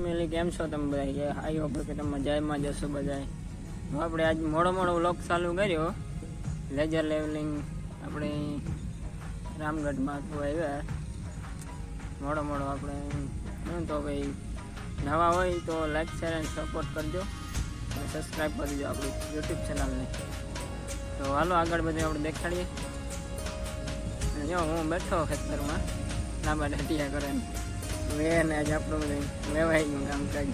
Family કેમ છો તમે બધા કે આઈ હોપ કે તમે મજામાં જશો બધા આપણે આજ મોડો મોડો વ્લોગ ચાલુ કર્યો. લેજર લેવલિંગ આપણે રામગઢમાં આવ્યા. મોડો મોડો આપણે તો ભાઈ નવા હોય તો લાઈક શેર એન્ડ સપોર્ટ કરજો. અને સબસ્ક્રાઈબ દો આપણી યુટ્યુબ ચેનલને તો હાલો આગળ બધું આપણે દેખાડીએ. જો હું બેઠો ખેતરમાં. લાંબા ડટિયા કરે મેં આજ આપણું બધું લેવાઈ ગયું કામ કાજ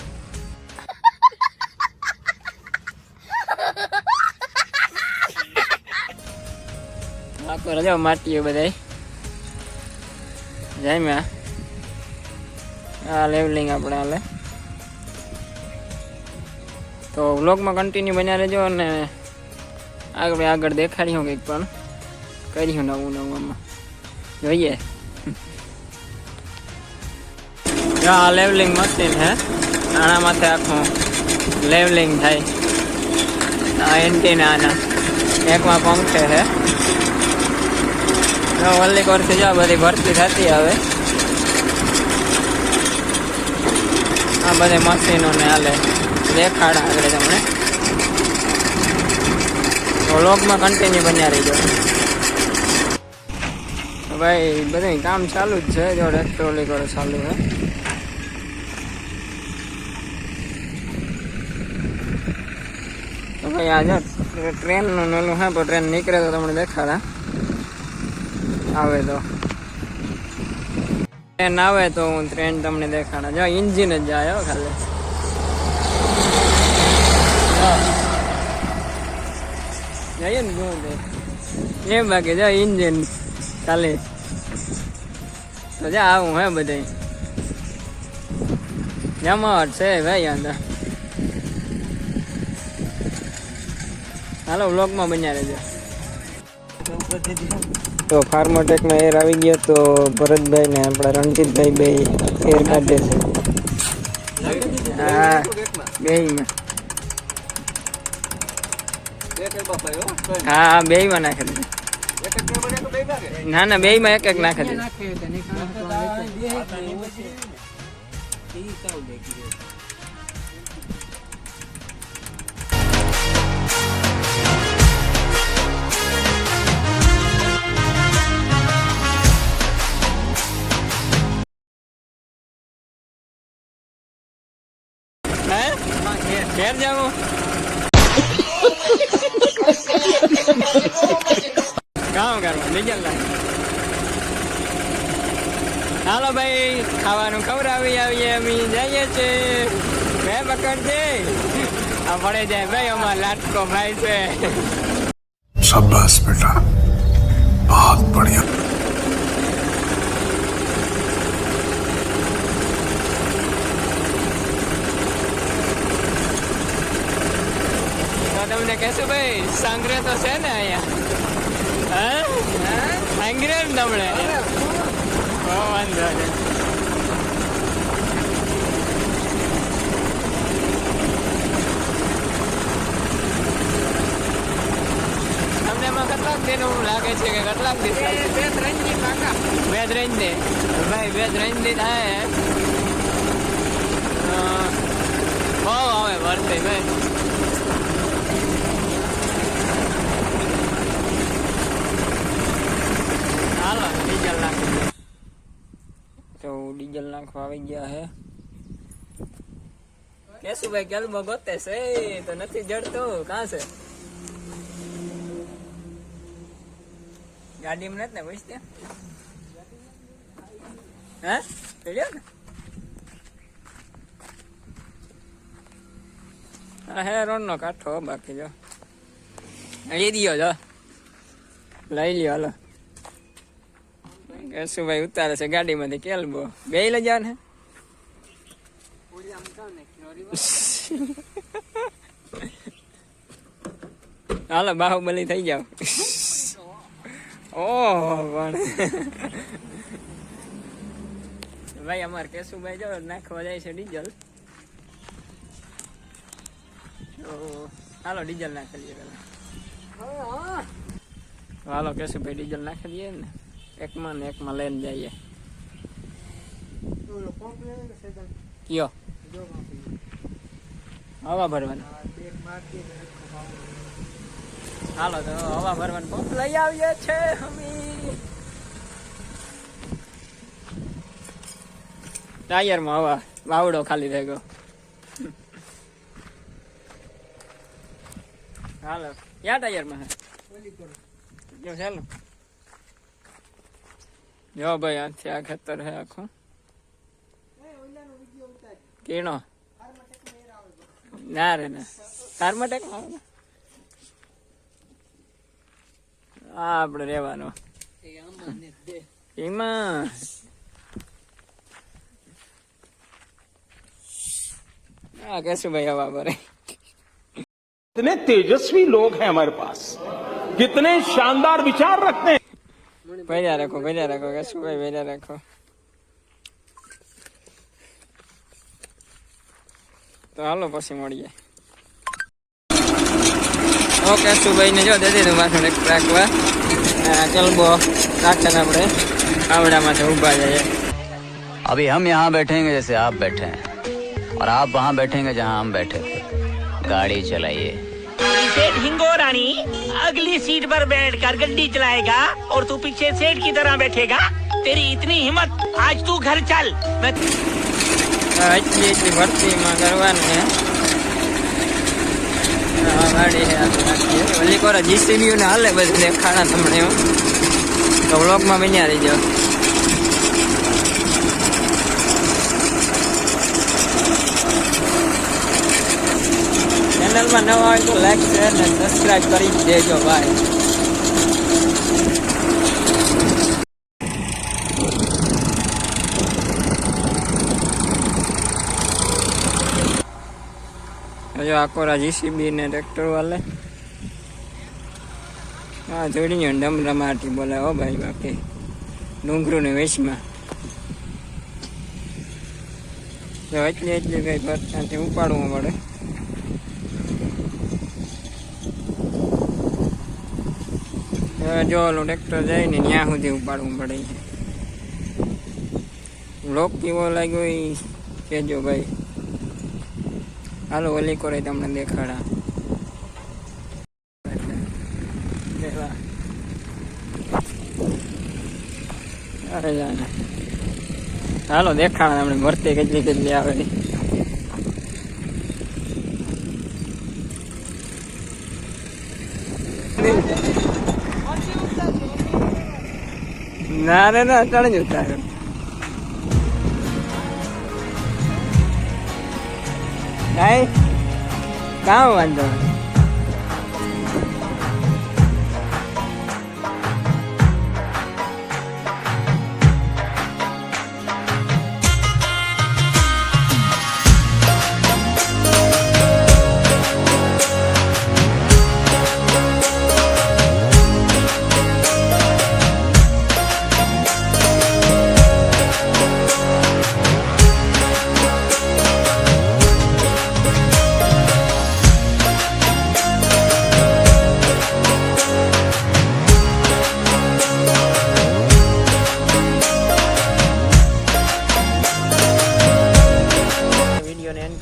આખો રજા માટીઓ બધાય. જામ્યા આ. લેવલિંગ આપણે હાલે. તો વ્લોગમાં કન્ટિન્યુ બન્યા રહેજો અને આગળ આગળ દેખાડી હું કંઈક પણ. કર્યું નવું નવું આમાં. જોઈએ. જો આ લેવલિંગ મશીન છે. આના માથે આખું લેવલિંગ થાય. આ એન્ટીના આના એકમાં પંખે છે. જો વલ્લી કોરથી જો બધી ભરતી થતી હવે આ બધી મશીનોને હાલે. દેખાડ આગળ તમને. વ્લોગમાં કન્ટિન્યુ બન્યા રહીજો. ભાઈ બધું કામ ચાલુ જ છે. જો રેસ્ટોલી કરો ચાલુ છે. ભાઈ આજે ટ્રેનનું નોલું હા તો ટ્રેન નીકળે તો તમને દેખાડા. આવે તો. ટ્રેન આવે તો હું ટ્રેન તમને દેખાડા. જો ઇન્જિન જ જાય ખાલી. જઈએ ને જોઉં એ બાકી જો ઇન્જિન ખાલી. તો જા, આવું હે બધે જમાવટ છે ભાઈ અંદર હાલો વ્લોગમાં બન્યા રહેજો. તો ફાર્મોટેકમાં એર આવી ગયો તો ભરતભાઈ ને આપણા રણજીતભાઈ બે એર કાઢે છે. હા બેયમાં હા હા બેયમાં નાખે ના ના ના બેયમાં એક એક નાખે દે જાણું કામ કરવા નિજલ હાલો ભાઈ, ખાવાનું ખવડાવી આવીએ અમે. જઈએ છીએ મેં પકડજે આ પડે જાય ભાઈ, અમાર લાટકો ભાઈ છે. તમને કહેશું ભાઈ સાંગરે તો છે ને અહીંયા. હા? સાંગરે ને તમને? વાંધો નહીં. તમને એમાં કેટલાક દિન એવું લાગે છે કે કેટલાક દિન બે ત્રણ દિન બે ત્રણ દિન ભાઈ બે ત્રણ દિન થાય અ, બહુ આવે ભરતી ભાઈ. હાલો ડીઝલ નાખી. તો ડીઝલ નાખવા આવી ગયા હે. કેશું ભાઈ કેલમાં ગોતે છે? તો નથી જડતો. કાં છે? ગાડીમાં નથી ને પૂછતે હે? પડ્યો ને? હે રોડ નો કાઠો બાકી જો. લઈ દયો જો લઈ લ્યો હાલો કેશુભાઈ ઉતારે છે ગાડીમાંથી કેલબો બે? લઈ જાવ ને હાલો બાહુબલી થઈ જાવ ઓહ પણ. ભાઈ અમારે કેશુભાઈ જો નાખવા જાય છે ડીઝલ. હાલો ડીઝલ નાખી દઈએ પેલા હાલો કેશુભાઈ ડીઝલ નાખી દઈએ ને. એકમાં ને એકમાં લઈને જઈએ. કયો? હવા ભરવાનું. હાલો તો હવા ભરવાનું પંપ લઈ આવીએ છે અમી. ટાયરમાં હવા વાવડો ખાલી થઈ ગયો. હાલો ક્યાં ટાયરમાં હે? ચાલો. જો ભાઈ આ છે આ ખેતર હે આખું કેનો ના રે ના તારમાં ટેક આ આપણે રહેવાનો એમાં હા કશું ભાઈ હવા ભરે कितने तेजस्वी लोग हैं हमारे पास कितने शानदार विचार रखते हैं ભર્યા રાખો ભર્યા રાખો કશું ભાઈ ભર્યા રાખો તો હાલો પછી મળીએ ઓકે સુભાઈ ને જો દે દીધું પાછું એક રાખવા ચલબો રાખીને આપણે આવડામાંથી ઊભા જઈએ अभी हम यहाँ बैठेंगे जैसे आप बैठे हैं और आप वहाँ बैठेंगे जहाँ हम बैठे थे गाड़ी चलाइए सेठ हिंगोरानी अगली सीट पर बैठकर गड्डी चलाएगा और तू पीछे सेठ की तरह बैठेगा तेरी इतनी हिम्मत आज तू घर चल मैं હા, એટલી એટલી ભરતીમાં કરવાની હે આ ગાડી છે આ તો નાખીએ ઓલી કોરા જીસીબીઓ ને હાલે બધું દેખાડા તમને હું તો બ્લોકમાં બન્યા રહી ચેનલમાં નવા હોય તો લાઈક શેર અને સબસ્ક્રાઇબ કરી જ દેજો ભાઈ હજુ આકોરા જીસીબી ને ટ્રેક્ટર વાલે. હા જોડી ગયો ડમરમાટી બોલે હો ભાઈ બાકી ડુંગરું ને વેચમાં. જો એટલી એટલી કઈ ત્યાંથી ઉપાડવું પડે. જો ઓલું ટ્રેક્ટર જાય ને ત્યાં સુધી ઉપાડવું પડે છે. લોક કેવો લાગ્યો એ કહેજો ભાઈ. હાલો, ઓલી કરે તમને દેખાડા. હાલો, દેખાડા તમને. ભરતી કેટલી કેટલી આવે છે. ના રે ના અટાણે જ ઉતાર્યો કાંઈ કામ વાંધો નહીં.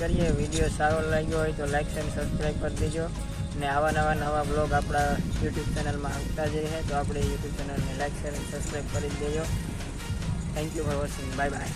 કરીએ વીડિયો સારો લાગ્યો હોય તો લાઇક અને સબસ્ક્રાઈબ કરી દેજો. અને આવા નવા નવા બ્લોગ આપણા યુટ્યુબ ચેનલમાં આવતા જ રહે, તો આપણે યુટ્યુબ ચેનલને લાઇક શેર સબસ્ક્રાઈબ કરી દેજો. Thank you for watching bye bye